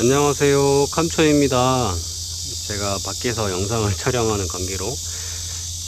안녕하세요. 캄초입니다. 제가 밖에서 영상을 촬영하는 관계로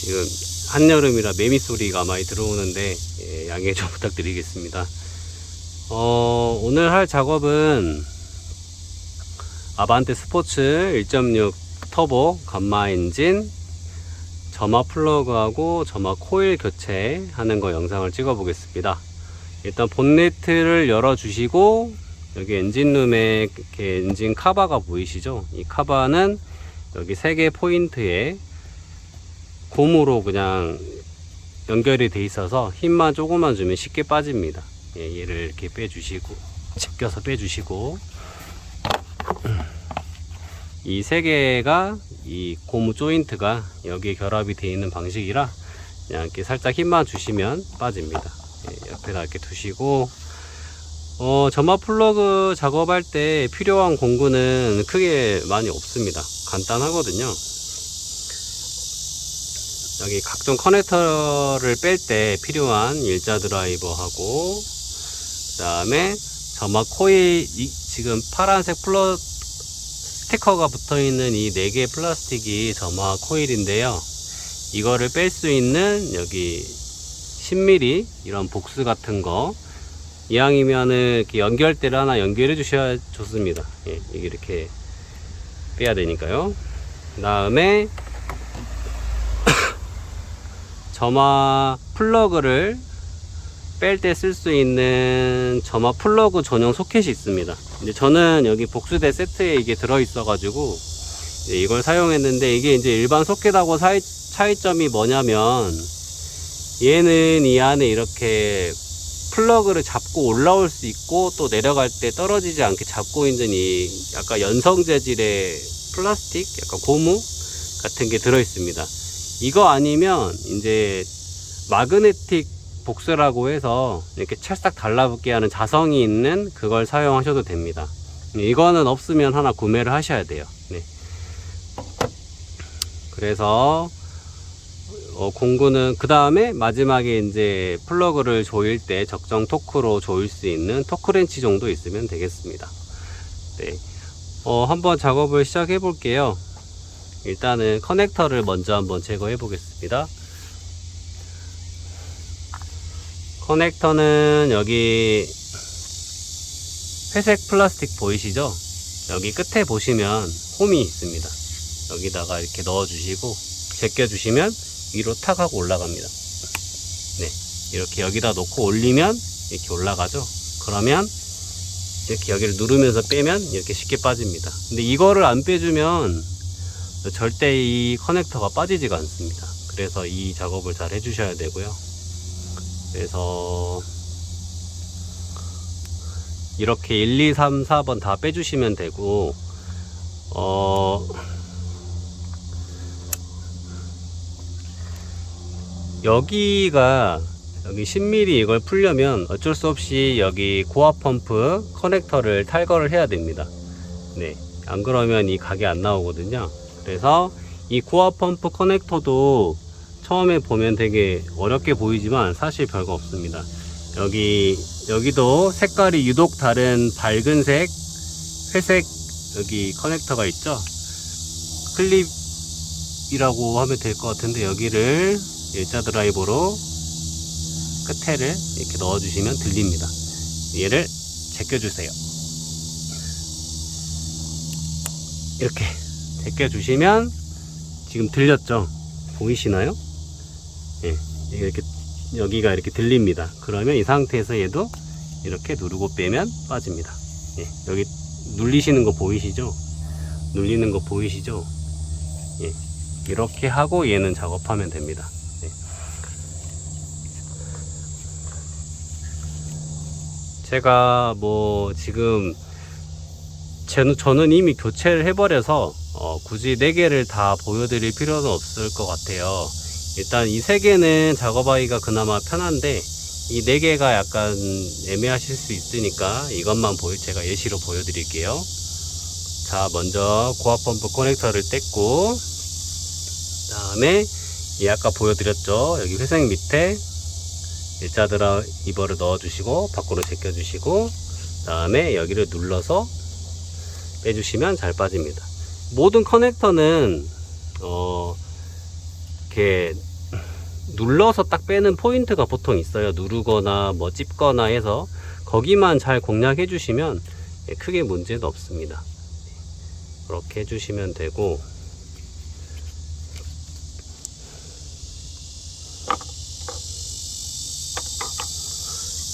지금 한여름이라 매미 소리가 많이 들어오는데 예, 양해 좀 부탁드리겠습니다. 어, 오늘 할 작업은 아반떼 스포츠 1.6 터보 감마 엔진 점화 플러그하고 점화 코일 교체하는 거 영상을 찍어 보겠습니다. 일단 본네트를 열어 주시고 여기 엔진룸에 이렇게 엔진 카바가 보이시죠? 이 카바는 여기 세 개 포인트에 곰으로 그냥 연결이 돼 있어서 힘만 조금만 주면 쉽게 빠집니다. 예, 얘를 이렇게 빼주시고 제껴서 빼주시고 이 세 개가 이 고무 조인트가 여기에 결합이 되어 있는 방식이라 그냥 이렇게 살짝 힘만 주시면 빠집니다. 예, 옆에다 이렇게 두시고 어, 점화 플러그 작업할 때 필요한 공구는 크게 많이 없습니다. 간단하거든요. 여기 각종 커넥터를 뺄 때 필요한 일자 드라이버하고 그 다음에 점화 코일 이, 지금 파란색 플러 스티커가 붙어 있는 이 네 개의 플라스틱이 점화 코일인데요. 이거를 뺄 수 있는 여기 10mm 이런 복스 같은 거 이왕이면은 이렇게 연결대를 하나 연결해 주셔야 좋습니다. 예, 이게 이렇게 빼야 되니까요. 그 다음에 점화 플러그를 뺄 때 쓸 수 있는 점화 플러그 전용 소켓이 있습니다. 근데 저는 여기 복수대 세트에 이게 들어 있어 가지고 이걸 사용했는데 이게 이제 일반 소켓하고 사이, 차이점이 뭐냐면 얘는 이 안에 이렇게 플러그를 잡고 올라올 수 있고 또 내려갈 때 떨어지지 않게 잡고 있는 이 약간 연성 재질의 플라스틱 약간 고무 같은 게 들어 있습니다. 이거 아니면 이제 마그네틱 복스라고 해서 이렇게 찰싹 달라붙게 하는 자성이 있는 그걸 사용하셔도 됩니다. 이거는 없으면 하나 구매를 하셔야 돼요. 네. 그래서 어, 공구는 그 다음에 마지막에 이제 플러그를 조일 때 적정 토크로 조일 수 있는 토크렌치 정도 있으면 되겠습니다. 네. 어, 한번 작업을 시작해 볼게요. 일단은 커넥터를 먼저 한번 제거해 보겠습니다. 커넥터는 여기 회색 플라스틱 보이시죠? 여기 끝에 보시면 홈이 있습니다. 여기다가 이렇게 넣어 주시고 제껴 주시면 위로 탁 하고 올라갑니다. 네. 이렇게 여기다 놓고 올리면 이렇게 올라가죠. 그러면 이렇게 여기를 누르면서 빼면 이렇게 쉽게 빠집니다. 근데 이거를 안 빼주면 절대 이 커넥터가 빠지지가 않습니다. 그래서 이 작업을 잘 해주셔야 되고요. 그래서 이렇게 1, 2, 3, 4번 다 빼주시면 되고, 어, 여기가 여기 10mm 이걸 풀려면 어쩔 수 없이 여기 고압 펌프 커넥터를 탈거를 해야 됩니다. 네. 안 그러면 이 각이 안 나오거든요. 그래서 이 고압 펌프 커넥터도 처음에 보면 되게 어렵게 보이지만 사실 별거 없습니다. 여기 여기도 색깔이 유독 다른 밝은색, 회색 여기 커넥터가 있죠. 클립이라고 하면 될 것 같은데 여기를 일자 드라이버로 끝에를 이렇게 넣어주시면 들립니다. 얘를 제껴주세요. 이렇게 제껴주시면 지금 들렸죠? 보이시나요? 예, 이렇게 여기가 이렇게 들립니다. 그러면 이 상태에서 얘도 이렇게 누르고 빼면 빠집니다. 예, 여기 눌리시는 거 보이시죠? 눌리는 거 보이시죠? 예, 이렇게 하고 얘는 작업하면 됩니다. 제가 뭐 지금 저는, 이미 교체를 해버려서 어, 굳이 4개를 다 보여드릴 필요는 없을 것 같아요. 일단 이 3개는 작업하기가 그나마 편한데 이 4개가 약간 애매하실 수 있으니까 이것만 보여 제가 예시로 보여드릴게요. 자 먼저 고압 펌프 커넥터를 뗐고 그 다음에 이 아까 보여드렸죠 여기 회색 밑에 일자 드라 이버를 넣어주시고 밖으로 제껴주시고 그 다음에 여기를 눌러서 빼주시면 잘 빠집니다. 모든 커넥터는 어 이렇게 눌러서 딱 빼는 포인트가 보통 있어요. 누르거나 뭐 찝거나 해서 거기만 잘 공략해 주시면 예, 크게 문제도 없습니다. 그렇게 해주시면 되고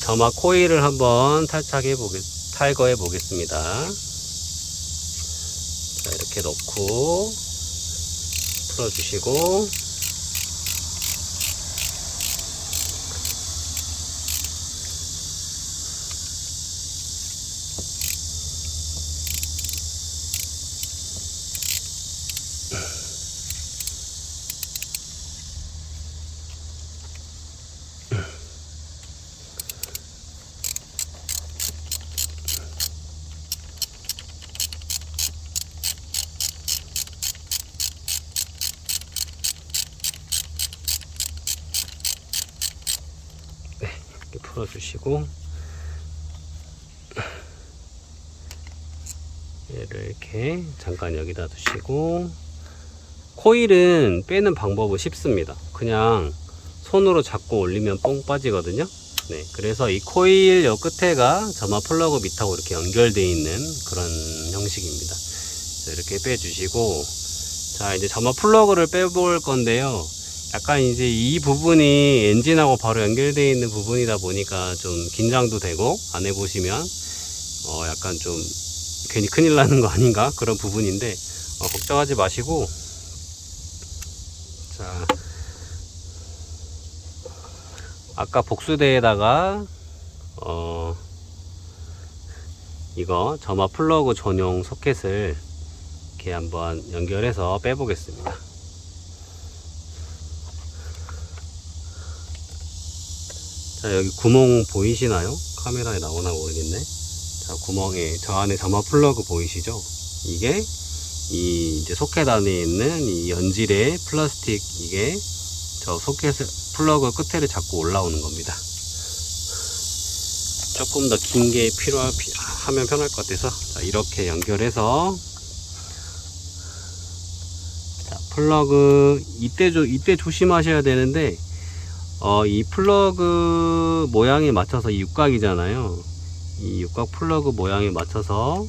점화 코일을 한번 탈착해 보겠 탈거해 보겠습니다. 자, 이렇게 넣고 풀어주시고 풀어주시고 얘를 이렇게 잠깐 여기다 두시고 코일은 빼는 방법은 쉽습니다. 그냥 손으로 잡고 올리면 뽕 빠지거든요. 네, 그래서 이 코일 요 끝에가 점화 플러그 밑하고 이렇게 연결되어 있는 그런 형식입니다. 이렇게 빼주시고 자 이제 점화 플러그를 빼볼 건데요 약간 이제 이 부분이 엔진하고 바로 연결되어 있는 부분이다 보니까 좀 긴장도 되고 안 해보시면 어 약간 좀 괜히 큰일 나는 거 아닌가? 그런 부분인데 어 걱정하지 마시고. 자. 아까 복수대에다가 어 이거 점화 플러그 전용 소켓을 이렇게 한번 연결해서 빼보겠습니다. 자 여기 구멍 보이시나요? 카메라에 나오나 모르겠네 자 구멍에 저 안에 점화 플러그 보이시죠? 이게 이 이제 소켓 안에 있는 이 연질의 플라스틱 이게 저 소켓 플러그 끝에를 잡고 올라오는 겁니다 조금 더 긴 게 필요하면 편할 것 같아서 자, 이렇게 연결해서 자, 플러그 이때 조, 이때 조심하셔야 되는데 어, 이 플러그 모양에 맞춰서 이 육각이잖아요. 이 육각 플러그 모양에 맞춰서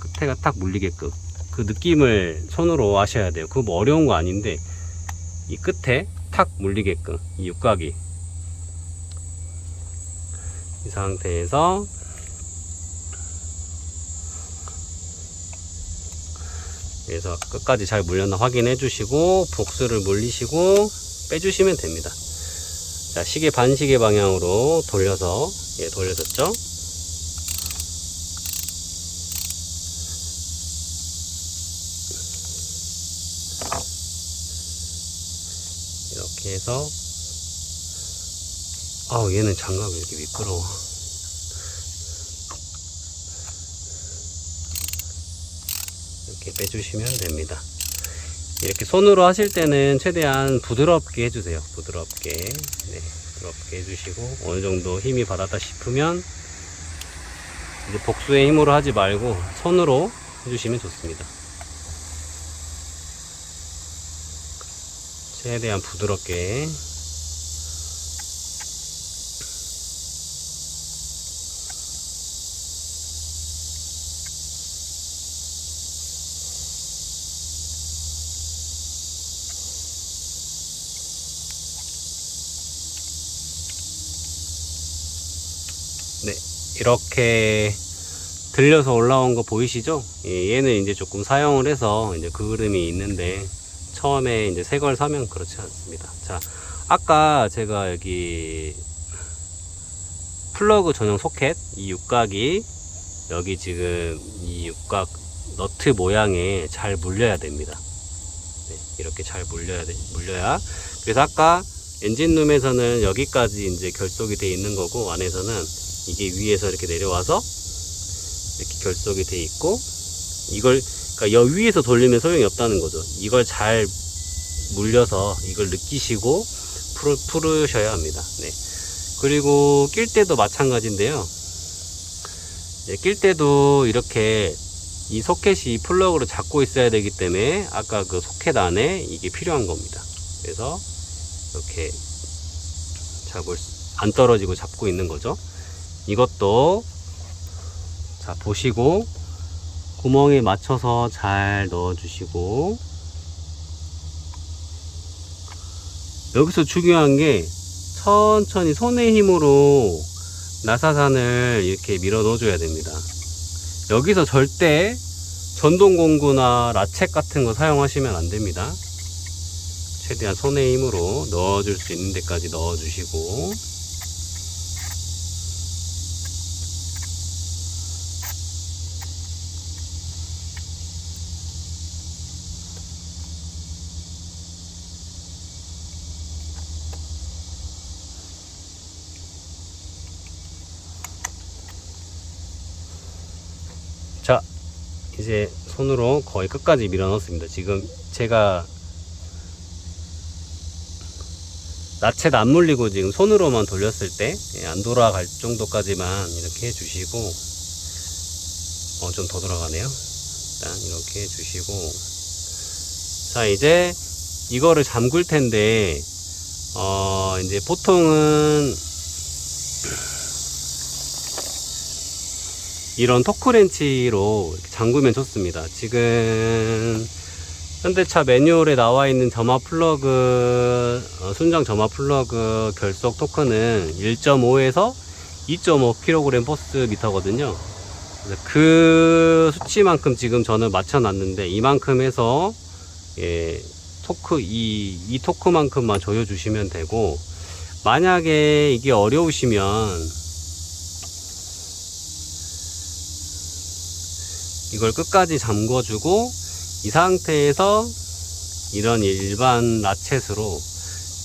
끝에가 딱 물리게끔 그 느낌을 손으로 하셔야 돼요. 그거 뭐 어려운 거 아닌데 이 끝에 탁 물리게끔 이 육각이 이 상태에서 그래서 끝까지 잘 물렸나 확인해 주시고 복수를 물리시고 빼주시면 됩니다. 자, 시계 반시계 방향으로 돌려서 예, 돌려졌죠? 이렇게 해서 아우 얘는 장갑이 왜 이렇게 미끄러워 이렇게 빼주시면 됩니다 이렇게 손으로 하실 때는 최대한 부드럽게 해주세요. 부드럽게. 네, 부드럽게 해주시고, 어느 정도 힘이 받았다 싶으면, 이제 복수의 힘으로 하지 말고, 손으로 해주시면 좋습니다. 최대한 부드럽게. 네, 이렇게 들려서 올라온 거 보이시죠? 예, 얘는 이제 조금 사용을 해서 이제 그 그림이 있는데 처음에 이제 새 걸 사면 그렇지 않습니다. 자, 아까 제가 여기 플러그 전용 소켓 이 육각이 여기 지금 이 육각 너트 모양에 잘 물려야 됩니다. 네, 이렇게 잘 물려야 돼, 물려야. 그래서 아까 엔진룸에서는 여기까지 이제 결속이 돼 있는 거고 안에서는 이게 위에서 이렇게 내려와서 이렇게 결속이 돼 있고 이걸 그러니까 여 위에서 돌리면 소용이 없다는 거죠. 이걸 잘 물려서 이걸 느끼시고 풀, 풀으셔야 합니다. 네. 그리고 낄 때도 마찬가지인데요. 네, 낄 때도 이렇게 이 소켓이 이 플러그를 잡고 있어야 되기 때문에 아까 그 소켓 안에 이게 필요한 겁니다. 그래서 이렇게 잡을 수- 안 떨어지고 잡고 있는 거죠. 이것도 자 보시고 구멍에 맞춰서 잘 넣어 주시고 여기서 중요한 게 천천히 손의 힘으로 나사산을 이렇게 밀어 넣어 줘야 됩니다. 여기서 절대 전동 공구나 라쳇 같은 거 사용하시면 안 됩니다. 최대한 손의 힘으로 넣어줄 수 있는 데까지 넣어주시고 이제 손으로 거의 끝까지 밀어 넣었습니다. 지금 제가 나쳇 안 물리고 지금 손으로만 돌렸을 때 안 돌아갈 정도까지만 이렇게 해주시고 어 좀 더 돌아가네요. 일단 이렇게 해주시고 자 이제 이거를 잠글 텐데 어 이제 보통은 이런 토크렌치로 잠그면 좋습니다. 지금 현대차 매뉴얼에 나와 있는 점화 플러그 어, 순정 점화 플러그 결속 토크는 1.5에서 2.5kg 포스 미터거든요. 그 수치만큼 지금 저는 맞춰놨는데 이만큼 해서 예, 토크 이, 이 토크만큼만 조여주시면 되고 만약에 이게 어려우시면 이걸 끝까지 잠궈주고 이 상태에서 이런 일반 라쳇으로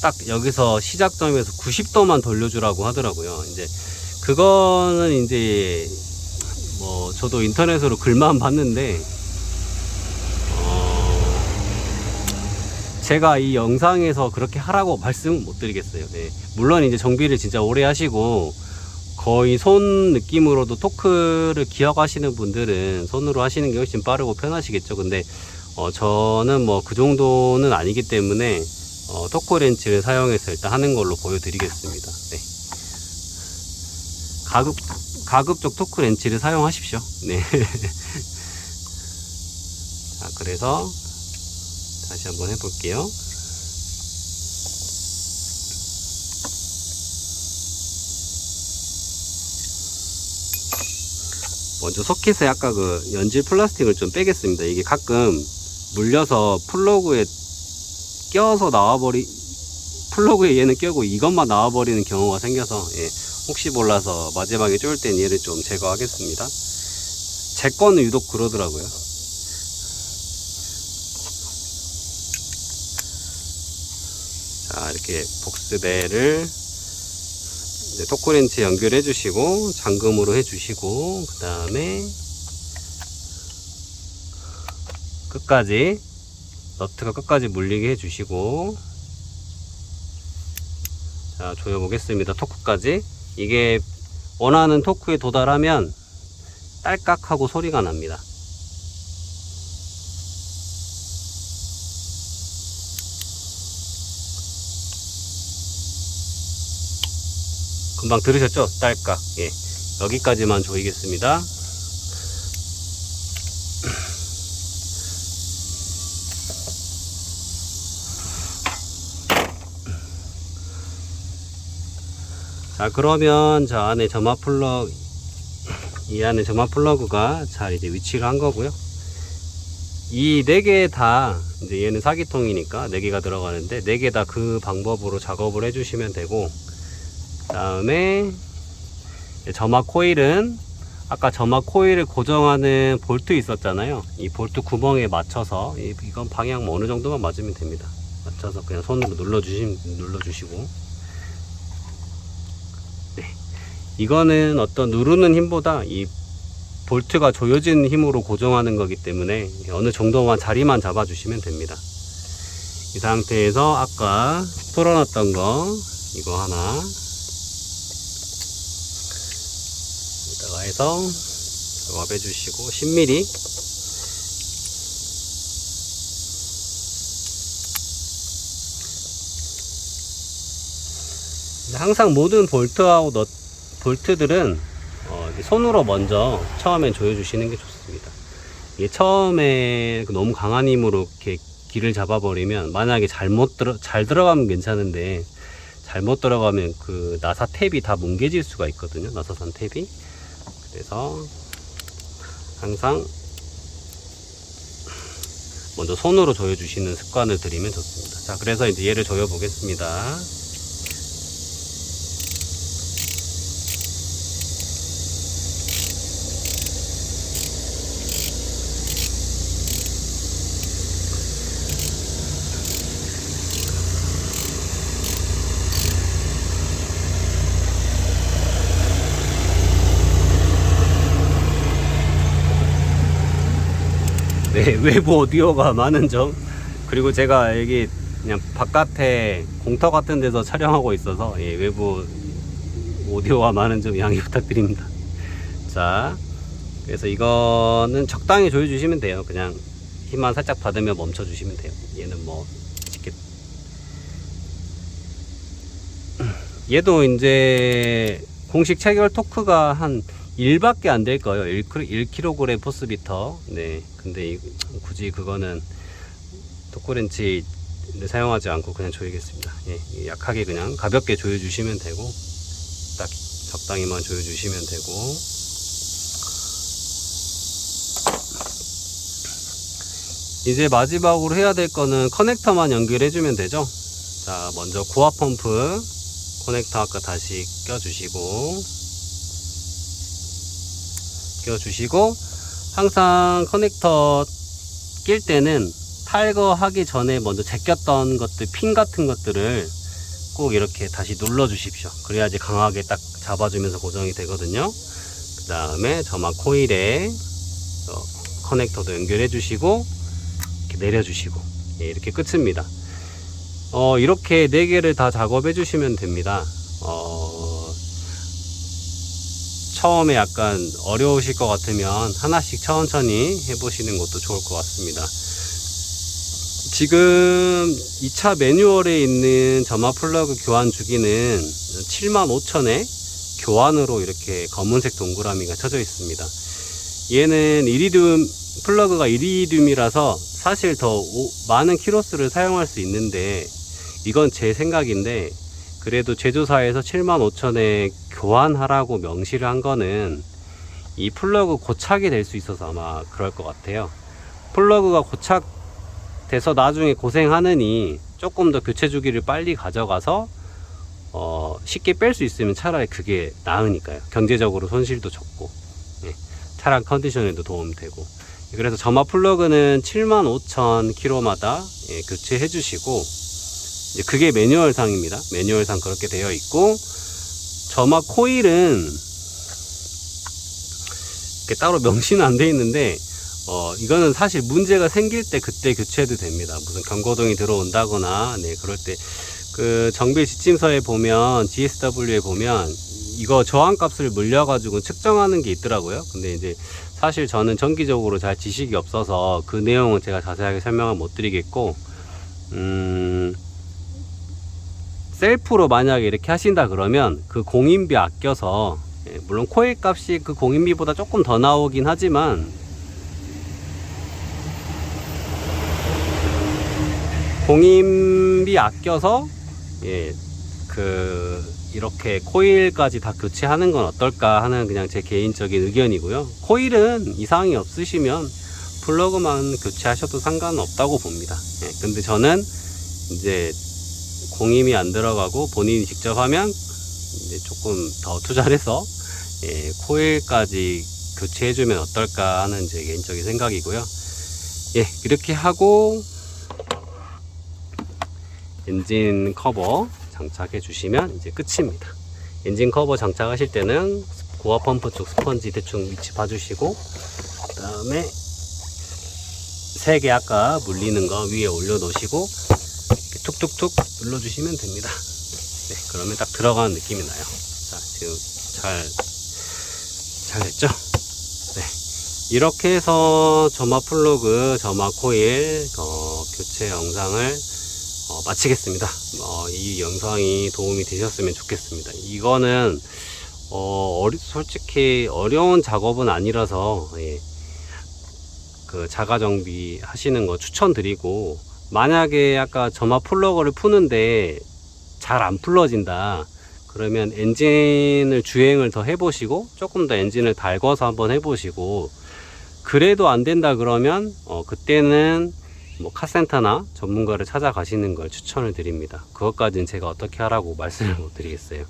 딱 여기서 시작점에서 90도만 돌려주라고 하더라고요. 이제 그거는 이제 뭐 저도 인터넷으로 글만 봤는데 어 제가 이 영상에서 그렇게 하라고 말씀은 못 드리겠어요. 네. 물론 이제 정비를 진짜 오래 하시고 거의 손 느낌으로도 토크를 기억하시는 분들은 손으로 하시는 게 훨씬 빠르고 편하시겠죠. 근데 어, 저는 뭐 그 정도는 아니기 때문에 어, 토크 렌치를 사용해서 일단 하는 걸로 보여드리겠습니다. 네. 가급 가급적 토크 렌치를 사용하십시오. 네. 자, 그래서 다시 한번 해볼게요. 먼저 소켓에 아까 그 연질 플라스틱을 좀 빼겠습니다. 이게 가끔 물려서 플러그에 껴서 나와버리 플러그에 얘는 껴고 이것만 나와버리는 경우가 생겨서 예, 혹시 몰라서 마지막에 쪼을 땐 얘를 좀 제거하겠습니다. 제 거는 유독 그러더라고요. 자 이렇게 복스대를 이제 토크렌치 연결해 주시고 잠금으로 해 주시고 그 다음에 끝까지 너트가 끝까지 물리게 해 주시고 자 조여 보겠습니다. 토크까지. 이게 원하는 토크에 도달하면 딸깍 하고 소리가 납니다 금방 들으셨죠? 딸깍. 예. 여기까지만 조이겠습니다. 자, 그러면 저 안에 점화 플러그, 이 안에 점화 플러그가 잘 이제 위치를 한 거고요. 이 네 개 다, 이제 얘는 사기통이니까 네 개가 들어가는데, 네 개 다 그 방법으로 작업을 해주시면 되고, 다음에 점화 코일은 아까 점화 코일을 고정하는 볼트 있었잖아요. 이 볼트 구멍에 맞춰서 이- 이건 방향 뭐 어느 정도만 맞으면 됩니다. 맞춰서 그냥 손으로 눌러 주시 눌러 주시고. 네. 이거는 어떤 누르는 힘보다 이 볼트가 조여진 힘으로 고정하는 거기 때문에 어느 정도만 자리만 잡아 주시면 됩니다. 이 상태에서 아까 풀어놨던 거 이거 하나 해서 작업해 주시고 10mm 항상 모든 볼트하고 너, 볼트들은 어, 손으로 먼저 처음엔 조여 주시는 게 좋습니다. 이게 처음에 그 너무 강한 힘으로 이렇게 길을 잡아버리면 만약에 잘못 들어 잘 들어가면 괜찮은데 잘못 들어가면 그 나사 탭이 다 뭉개질 수가 있거든요. 나사산 탭이. 그래서 항상 먼저 손으로 조여주시는 습관을 들이면 좋습니다. 자, 그래서 이제 얘를 조여 보겠습니다. 네, 외부 오디오가 많은 점. 그리고 제가 여기 그냥 바깥에 공터 같은 데서 촬영하고 있어서 예, 외부 오디오가 많은 점 양해 부탁드립니다. 자, 그래서 이거는 적당히 조여 주시면 돼요. 그냥 힘만 살짝 받으면 멈춰 주시면 돼요. 얘는 뭐, 쉽게. 얘도 이제 공식 체결 토크가 한 1밖에 안 될 거예요. 1, 1kg 포스비터. 네. 근데 이- 굳이 그거는 토크렌치를 사용하지 않고 그냥 조이겠습니다. 예, 약하게 그냥 가볍게 조여주시면 되고, 딱 적당히만 조여주시면 되고, 이제 마지막으로 해야 될 거는 커넥터만 연결해주면 되죠. 자, 먼저 고압 펌프 커넥터 아까 다시 껴주시고, 껴주시고 항상 커넥터 낄 때는 탈거하기 전에 먼저 제꼈던 것들 핀 같은 것들을 꼭 이렇게 다시 눌러 주십시오. 그래야지 강하게 딱 잡아주면서 고정이 되거든요. 그 다음에 점화 코일에 어, 커넥터도 연결해 주시고 이렇게 내려 주시고. 예, 이렇게 끝입니다. 어, 이렇게 네 개를 다 작업해 주시면 됩니다 어, 처음에 약간 어려우실 것 같으면 하나씩 천천히 해보시는 것도 좋을 것 같습니다. 지금 2차 매뉴얼에 있는 점화 플러그 교환 주기는 75,000에 교환으로 이렇게 검은색 동그라미가 쳐져 있습니다. 얘는 이리듐 플러그가 이리듐이라서 사실 더 오- 많은 키로수를 사용할 수 있는데 이건 제 생각인데 그래도 제조사에서 75,000에 교환하라고 명시를 한 거는 이 플러그 고착이 될 수 있어서 아마 그럴 것 같아요. 플러그가 고착돼서 나중에 고생하느니 조금 더 교체 주기를 빨리 가져가서 어, 쉽게 뺄 수 있으면 차라리 그게 나으니까요. 경제적으로 손실도 적고 예, 차량 컨디션에도 도움되고 그래서 점화 플러그는 75,000km마다 예, 교체해 주시고 그게 매뉴얼상입니다. 매뉴얼상 그렇게 되어 있고 점화 코일은 따로 명시는 안 돼 있는데 어 이거는 사실 문제가 생길 때 그때 교체해도 됩니다. 무슨 경고등이 들어온다거나 네 그럴 때 그 정비 지침서에 보면 DSW에 보면 이거 저항 값을 물려가지고 측정하는 게 있더라고요. 근데 이제 사실 저는 정기적으로 잘 지식이 없어서 그 내용은 제가 자세하게 설명을 못 드리겠고 음 셀프로 만약에 이렇게 하신다 그러면 그 공인비 아껴서 예, 물론 코일 값이 그 공인비보다 조금 더 나오긴 하지만 공인비 아껴서 예, 그 이렇게 코일까지 다 교체하는 건 어떨까 하는 그냥 제 개인적인 의견이고요. 코일은 이상이 없으시면 플러그만 교체하셔도 상관없다고 봅니다. 예, 근데 저는 이제 공임이 안 들어가고 본인이 직접 하면 이제 조금 더 투자를 해서 예, 코일까지 교체해주면 어떨까 하는 제 개인적인 생각이고요. 예, 이렇게 하고 엔진 커버 장착해 주시면 이제 끝입니다. 엔진 커버 장착하실 때는 고압 펌프 쪽 스펀지 대충 위치 봐주시고 그 다음에 세 개 아까 물리는 거 위에 올려 놓으시고 툭툭툭 눌러주시면 됩니다. 네, 그러면 딱 들어가는 느낌이 나요. 자, 지금 잘, 잘 됐죠? 네. 이렇게 해서 점화 플러그, 점화 코일, 어, 교체 영상을 어, 마치겠습니다. 어, 이 영상이 도움이 되셨으면 좋겠습니다. 이거는 어, 어리, 솔직히 어려운 작업은 아니라서 예, 그 자가 정비 하시는 거 추천드리고 만약에 아까 점화 플러그를 푸는데 잘 안 풀러진다 그러면 엔진을 주행을 더 해보시고 조금 더 엔진을 달궈서 한번 해보시고 그래도 안 된다 그러면 어, 그때는 뭐 카센터나 전문가를 찾아가시는 걸 추천을 드립니다. 그것까지는 제가 어떻게 하라고 말씀을 못 드리겠어요.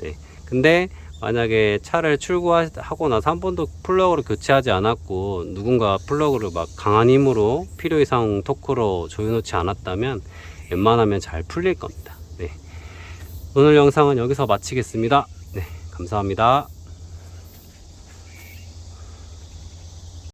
네. 근데 만약에 차를 출고하고 나서 한 번도 플러그를 교체하지 않았고 누군가 플러그를 막 강한 힘으로 필요 이상 토크로 조여놓지 않았다면 웬만하면 잘 풀릴 겁니다. 네. 오늘 영상은 여기서 마치겠습니다. 네. 감사합니다.